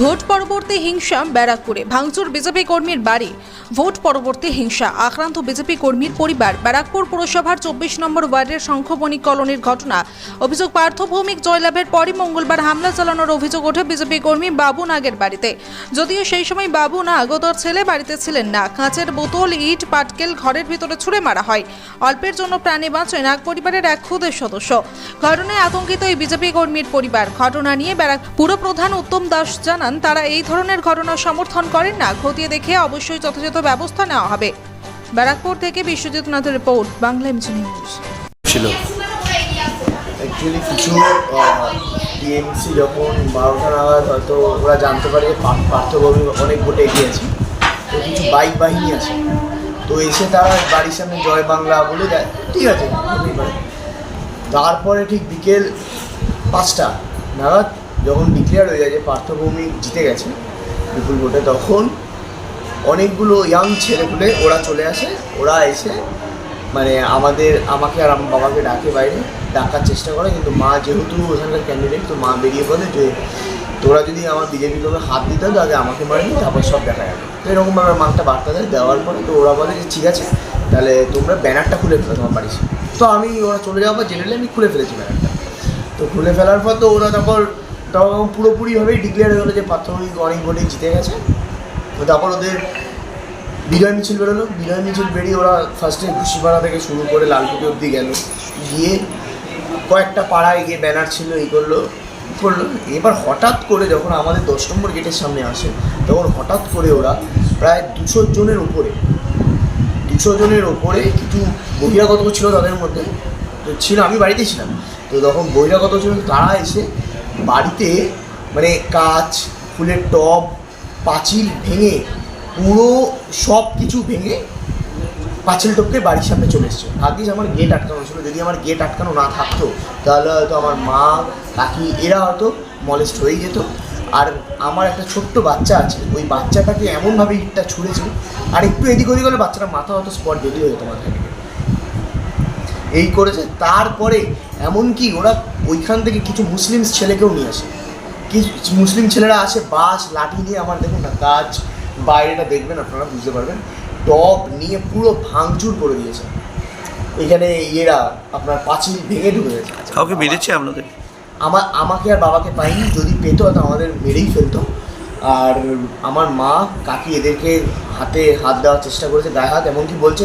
Vote পরবর্তী হিংসা ব্যারাকপুরে। ভাঙচুর বিজেপি কর্মীর বাড়ি। ভোট পরবর্তী হিংসা আক্রান্ত বিজেপি কর্মীর পরিবার। ব্যারাকপুর পুরসভার চব্বিশ নম্বর ওয়ার্ডের শঙ্খবণিক কলোনির ঘটনা। অভিযোগ পার্থ ভৌমিক জয়লাভের পরই মঙ্গলবার হামলা চালানোর অভিযোগ ওঠে বিজেপি কর্মী বাবু নাগের বাড়িতে। যদিও সেই সময় বাবু নাগ ও তার ছেলে বাড়িতে ছিলেন না। কাঁচের বোতল, ইট, পাটকেল ঘরের ভিতরে ছুঁড়ে মারা হয়। অল্পের জন্য প্রাণে বাঁচে নাগ পরিবারের এক ক্ষুদের সদস্য। ঘটনায় আতঙ্কিত এই বিজেপি কর্মীর পরিবার। ঘটনা নিয়ে ব্যারাক পুরপ্রধান উত্তম দাস জানান তারা এই ধরনের ঘটনা সমর্থন করেন না। খতিয়ে দেখে অবশ্যই যথাযথ ব্যবস্থা নেওয়া হবে। ব্যারাকপুর থেকে বিশ্বজিৎ নাথের রিপোর্ট বাংলা এমজি নিউজ। ছিল। অ্যাকচুয়ালি কিছু টিএমসি যখন বারোটা নাগাদ হয়তো ওরা জানতে পারে যে পার্থভূমি অনেক ভোটে এগিয়ে আছে তো কিছু বাইক বাহিনী আছে। তো এসে তারা বাড়ির সামনে জয় বাংলা বলে দেয় ঠিক আছে তারপরে ঠিক বিকেল পাঁচটা নাগাদ যখন ডিক্লেয়ার হয়ে যায় যে পার্থভূমি জিতে গেছে বিপুল ভোটে, তখন অনেকগুলো ইয়াং ছেলেপুলে ওরা চলে আসে, ওরা এসে মানে আমাদের, আমাকে আর আমার বাবাকে ডাকে বাইরে, ডাকার চেষ্টা করে। কিন্তু মা যেহেতু ওখানকার ক্যান্ডিডেট তো মা বেরিয়ে বলে যে, তোরা যদি আমার বিজেপি লোকে হাত দিতে হয় তো আগে আমাকে মারবি, তারপর সব দেখা যাবে। তো এরকমভাবে মাকে বার্তা দেয়। দেওয়ার পরে তো ওরা বলে যে, ঠিক আছে, তাহলে তোমরা ব্যানারটা খুলে ফেলো, তোমার সামনে। তো আমি ওরা চলে যাওয়ার পর জেনে আমি খুলে ফেলেছি ব্যানারটা। তো খুলে ফেলার পর তো ওরা তারপর তখন পুরোপুরিভাবেই ডিক্লেয়ার হয়ে গেলো যে প্রাথমিক অনেক ভোটে জিতে গেছে। তো তারপর ওদের বিজয় মিছিল বেরোলো। বিজয় মিছিল বেরিয়ে ওরা ফার্স্টে ঘুষিপাড়া থেকে শুরু করে লালকুটি অবধি গেল। গিয়ে কয়েকটা পাড়ায় গিয়ে ব্যানার ছিল এই করল করল। এবার হঠাৎ করে যখন আমাদের দশ নম্বর গেটের সামনে আসে, তখন হঠাৎ করে ওরা প্রায় দুশো জনের উপরে, দুশো জনের ওপরে কিছু বহিরাগত ছিল তাদের মধ্যে। তো ছিল, আমি বাড়িতে ছিলাম। তো তখন বহিরাগত ছিল, তারা এসে বাড়িতে মানে কাচ, ফুলের টব, পাঁচিল ভেঙে পুরো সব কিছু ভেঙে পাঁচিল টপকে বাড়ির সামনে চলে এসছে। ভাগ্যিস আমার গেট আটকানো ছিল। যদি আমার গেট আটকানো না থাকতো, তাহলে হয়তো আমার মা, কাকি এরা হয়তো মলেস্ট হয়ে যেত। আর আমার একটা ছোট্ট বাচ্চা আছে। ওই বাচ্চাটাকে এমনভাবে ইটটা ছুঁড়েছে, আর একটু এদিক ওদিক হলে বাচ্চাটা মাথা হয়তো স্পট হয়ে যেত মাথায়। এই করেছে। তারপরে এমনকি ওরা ওইখান থেকে কিছু মুসলিম ছেলেকেও নিয়ে আসে। কিছু মুসলিম ছেলেরা আসে বাস লাঠি নিয়ে আমার দেখুন না কাজ বাইরেটা দেখবেন আপনারা বুঝতে পারবেন। টপ নিয়ে পুরো ভাঙচুর করে দিয়েছে। এখানে ইয়েরা আপনার পাঁচিল ভেঙে ঢুকে গেছে। কাউকে মেরেছে আপনাদের? আমার আমাকে আর বাবাকে পাইনি যদি পেতো তো আমাদের মেরেই ফেলতো। আর আমার মা কাকি এদেরকে হাতে হাত দেওয়ার চেষ্টা করেছে গায়ে হাত এমনকি বলছে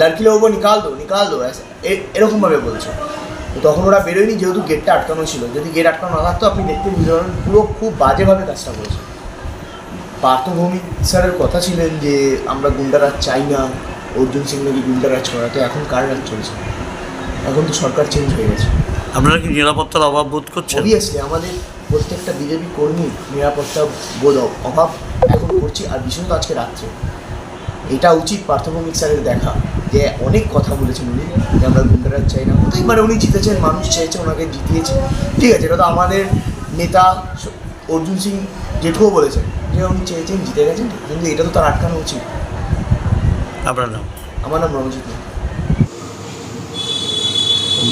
লড়কি লোক নিকাল দো নিকাল দো। এরকমভাবে বলছে। তখন ওরা বেরোয়নি যেহেতু গেটটা আটকানো ছিল। যদি গেট আটকানো না থাকতো আপনি দেখতে বুঝতে পারবেন পুরো খুব বাজেভাবে কাজটা করেছে। পার্থভৌমিক স্যারের কথা ছিলেন যে আমরা গুন্ডারাজ চাই না অর্জুন সিং নাকি গুন্ডারাজ করা তো এখন কার রাজ চলছে? এখন তো সরকার চেঞ্জ হয়ে গেছে। আপনারা কি নিরাপত্তার অভাব বোধ করছেন? অবভিয়াসলি আমাদের প্রত্যেকটা বিজেপি কর্মী নিরাপত্তা বোধ অভাব এখন করছি আর বিশেষত আজকে রাত্রে। এটা উচিত পার্থভৌমিক স্যারের দেখা। যে অনেক কথা বলেছেন উনি যে আমরা গুন্ডারাজ চাই না। হতেই পারে উনি জিতেছেন মানুষ চেয়েছে ওনাকে জিতিয়েছে। ঠিক আছে এটা তো আমাদের নেতা অর্জুন সিং জেঠুও বলেছেন যে উনি চেয়েছেন জিতে গেছেন কিন্তু এটা তো তার আটকানো উচিত। আপনার নাম? আমার নাম রণজিৎ মিত্র।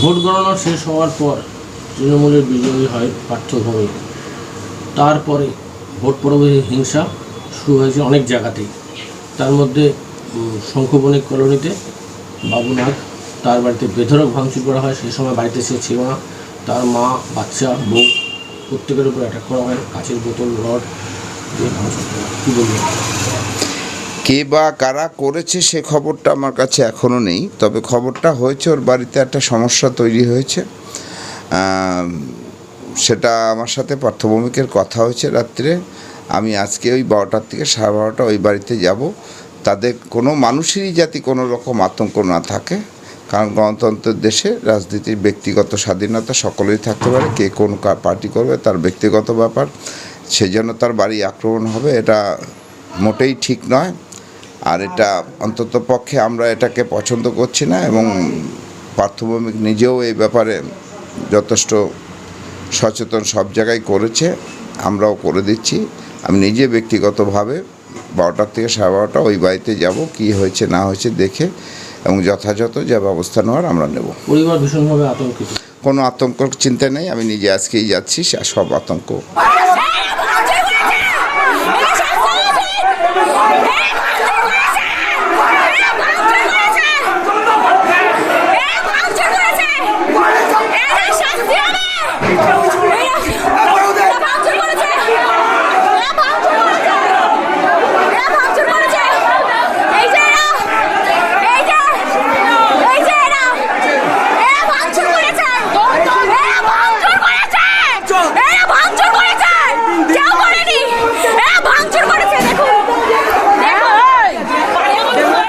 ভোট গণনা শেষ হওয়ার পর তৃণমূলের বিজয়ী হয় পার্থভূমি তারপরে ভোট পরবর্তী হিংসা শুরু হয়েছে অনেক জায়গাতেই। তার মধ্যে শঙ্খবণিক কলোনিতে বাবুনাথ তার বাড়িতে বেধরক ভাঙচুর করা হয়। সেই সময় বাড়িতে সে ছিল না। তার মা, বাচ্চা, বউ প্রত্যেকের উপর অ্যাটাক করা হয়। কাঁচের বোতল, রড কে বা কারা করেছে সে খবরটা আমার কাছে এখনও নেই। তবে খবরটা হয়েছে, ওর বাড়িতে একটা সমস্যা তৈরি হয়েছে। সেটা আমার সাথে পার্থভূমিকের কথা হয়েছে রাত্রে। আমি আজকে ওই বারোটার থেকে সাড়ে বারোটা ওই বাড়িতে যাব। তাদের কোনো মানুষেরই যাতে কোনো রকম আতঙ্ক না থাকে। কারণ গণতন্ত্রের দেশে রাজনীতির ব্যক্তিগত স্বাধীনতা সকলেই থাকতে পারে, কে কোন পার্টি করবে তার ব্যক্তিগত ব্যাপার। সেই জন্য তার বাড়ি আক্রমণ হবে, এটা মোটেই ঠিক নয়। আর এটা অন্তত পক্ষে আমরা এটাকে পছন্দ করছি না এবং পার্থভৌমিক নিজেও এই ব্যাপারে যথেষ্ট সচেতন সব জায়গায় করেছে, আমরাও করে দিচ্ছি। আমি নিজে ব্যক্তিগতভাবে বারোটার থেকে সাড়ে বারোটা ওই বাড়িতে যাব কি হয়েছে না হয়েছে দেখে এবং যথাযথ যা ব্যবস্থা নেওয়ার আমরা নেব। পরিবার ভীষণভাবে আতঙ্কিত। কোনো আতঙ্ক চিন্তা নেই আমি নিজে আজকেই যাচ্ছি সব আতঙ্ক।